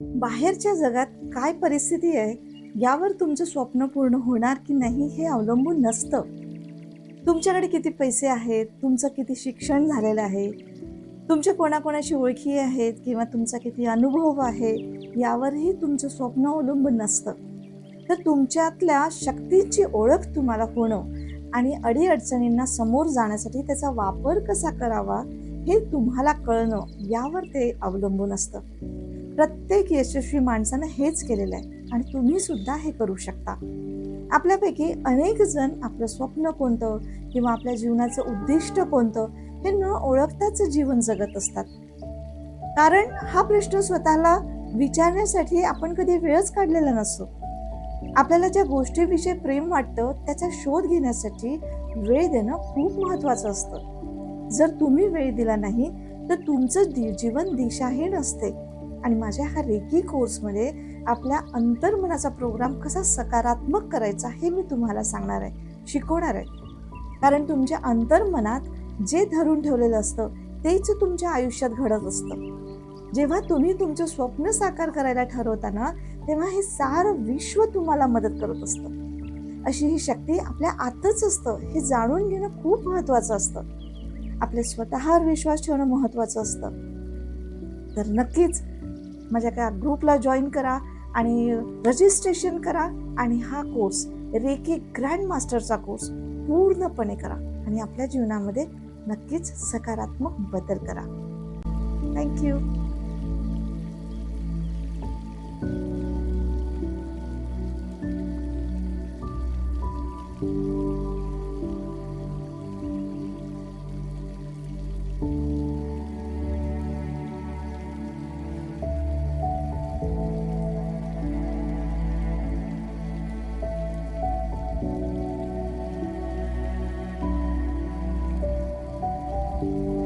बाहेरच्या जगात काय परिस्थिती आहे यावर तुमचं स्वप्न पूर्ण होणार की नाही हे अवलंबून नसतं. तुमच्याकडे किती पैसे आहेत तुमचं किती शिक्षण झालेलं आहे तुमच्या कोणाकोणाशी ओळखी आहेत किंवा तुमचा किती अनुभव आहे यावरही तुमचं स्वप्न अवलंबून नसतं. तर तुमच्यातल्या शक्तीची ओळख तुम्हाला होणं आणि अडीअडचणींना समोर जाण्यासाठी त्याचा वापर कसा करावा हे तुम्हाला कळणं यावर ते अवलंबून असतं. प्रत्येक यशस्वी माणसानं हेच केलेलं आहे आणि तुम्ही सुद्धा हे करू शकता. आपल्यापैकी अनेक जण आपलं स्वप्न कोणतं किंवा आपल्या जीवनाचं उद्दिष्ट कोणतं हे न ओळखताच जीवन जगत असतात. कारण हा प्रश्न स्वतःला विचारण्यासाठी आपण कधी वेळच काढलेला नसतो. आपल्याला ज्या गोष्टीविषयी प्रेम वाटतं त्याचा शोध घेण्यासाठी वेळ देणं खूप महत्त्वाचं असतं. जर तुम्ही वेळ दिला नाही तर तुमचं दि- जीवन दिशाहीन असते. आणि माझ्या ह्या रेकी कोर्समध्ये आपल्या अंतर्मनाचा प्रोग्राम कसा सकारात्मक करायचा हे मी तुम्हाला सांगणार आहे. शिकवणार आहे. कारण तुमच्या अंतर्मनात जे धरून ठेवलेलं असतं तेच तुमच्या आयुष्यात घडत असतं. जेव्हा तुम्ही तुमचं स्वप्न साकार करायला ठरवताना तेव्हा हे सारं विश्व तुम्हाला मदत करत असतं. अशी ही शक्ती आपल्या आतच असतं हे जाणून घेणं खूप महत्त्वाचं असतं. आपल्या स्वतःवर विश्वास ठेवणं महत्त्वाचं असतं. तर नक्कीच माझ्या त्या ग्रुपला जॉईन करा आणि रजिस्ट्रेशन करा आणि हा कोर्स रेकी ग्रँड मास्टरचा कोर्स पूर्णपणे करा आणि आपल्या जीवनामध्ये नक्कीच सकारात्मक बदल करा. Thank you Música